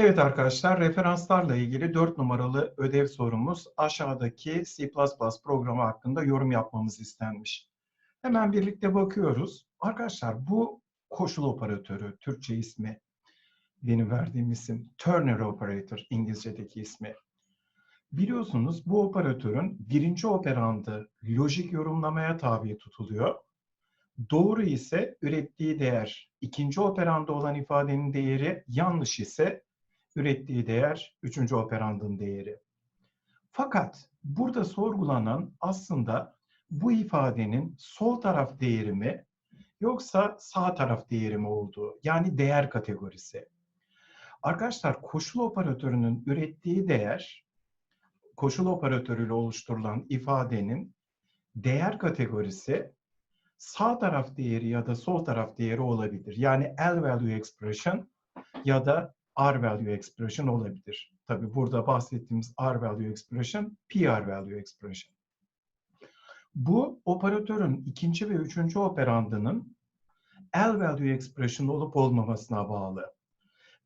Evet arkadaşlar, referanslarla ilgili 4 numaralı ödev sorumuz aşağıdaki C++ programı hakkında yorum yapmamız istenmiş. Hemen birlikte bakıyoruz. Arkadaşlar bu koşul operatörü, Türkçe ismi, benim verdiğim isim Turner Operator, İngilizce'deki ismi. Biliyorsunuz bu operatörün birinci operandı lojik yorumlamaya tabi tutuluyor. Doğru ise ürettiği değer ikinci operanda olan ifadenin değeri, yanlış ise ürettiği değer üçüncü operandın değeri. Fakat burada sorgulanan aslında bu ifadenin sol taraf değeri mi yoksa sağ taraf değeri mi olduğu yani değer kategorisi. Arkadaşlar koşul operatörünün ürettiği değer koşul operatörüyle oluşturulan ifadenin değer kategorisi sağ taraf değeri ya da sol taraf değeri olabilir. Yani L value expression ya da R value expression olabilir. Tabi burada bahsettiğimiz R value expression, PR value expression. Bu operatörün ikinci ve üçüncü operandının L value expression olup olmamasına bağlı.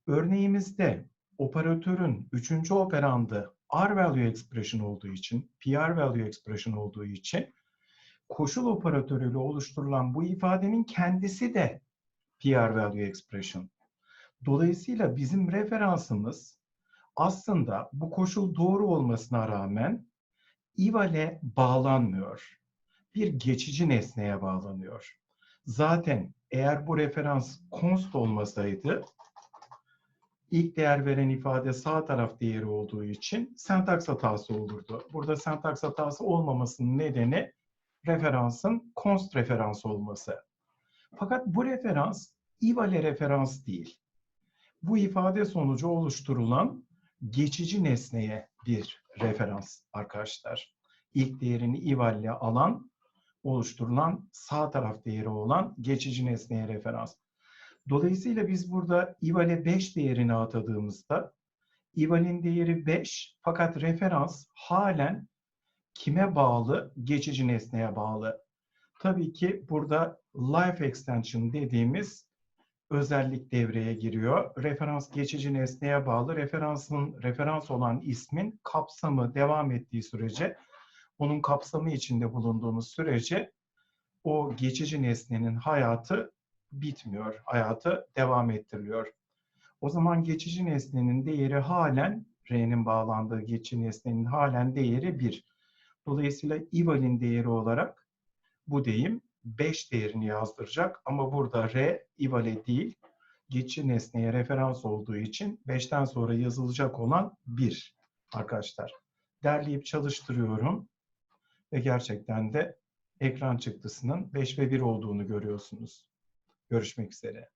Örneğimizde operatörün üçüncü operandı R value expression olduğu için, PR value expression olduğu için koşul operatörüyle oluşturulan bu ifadenin kendisi de PR value expression. Dolayısıyla bizim referansımız aslında bu koşul doğru olmasına rağmen ivale bağlanmıyor. Bir geçici nesneye bağlanıyor. Zaten eğer bu referans const olmasaydı ilk değer veren ifade sağ taraf değeri olduğu için sentaks hatası olurdu. Burada sentaks hatası olmamasının nedeni referansın const referans olması. Fakat bu referans ivale referans değil bu ifade sonucu oluşturulan geçici nesneye bir referans arkadaşlar. İlk değerini ivalle alan, oluşturulan sağ taraf değeri olan geçici nesneye referans. Dolayısıyla biz burada ivale 5 değerini atadığımızda ivalin değeri 5 fakat referans halen kime bağlı? Geçici nesneye bağlı. Tabii ki burada life extension dediğimiz özellik devreye giriyor. Referans geçici nesneye bağlı. Referansın referans olan ismin kapsamı devam ettiği sürece onun kapsamı içinde bulunduğumuz sürece o geçici nesnenin hayatı bitmiyor. Hayatı devam ettiriliyor. O zaman geçici nesnenin değeri halen R'nin bağlandığı geçici nesnenin halen değeri 1. Dolayısıyla eval'in değeri olarak bu deyim 5 değerini yazdıracak ama burada R ivale değil geçici nesneye referans olduğu için 5'ten sonra yazılacak olan 1 arkadaşlar. Derleyip çalıştırıyorum ve gerçekten de ekran çıktısının 5 ve 1 olduğunu görüyorsunuz. Görüşmek üzere.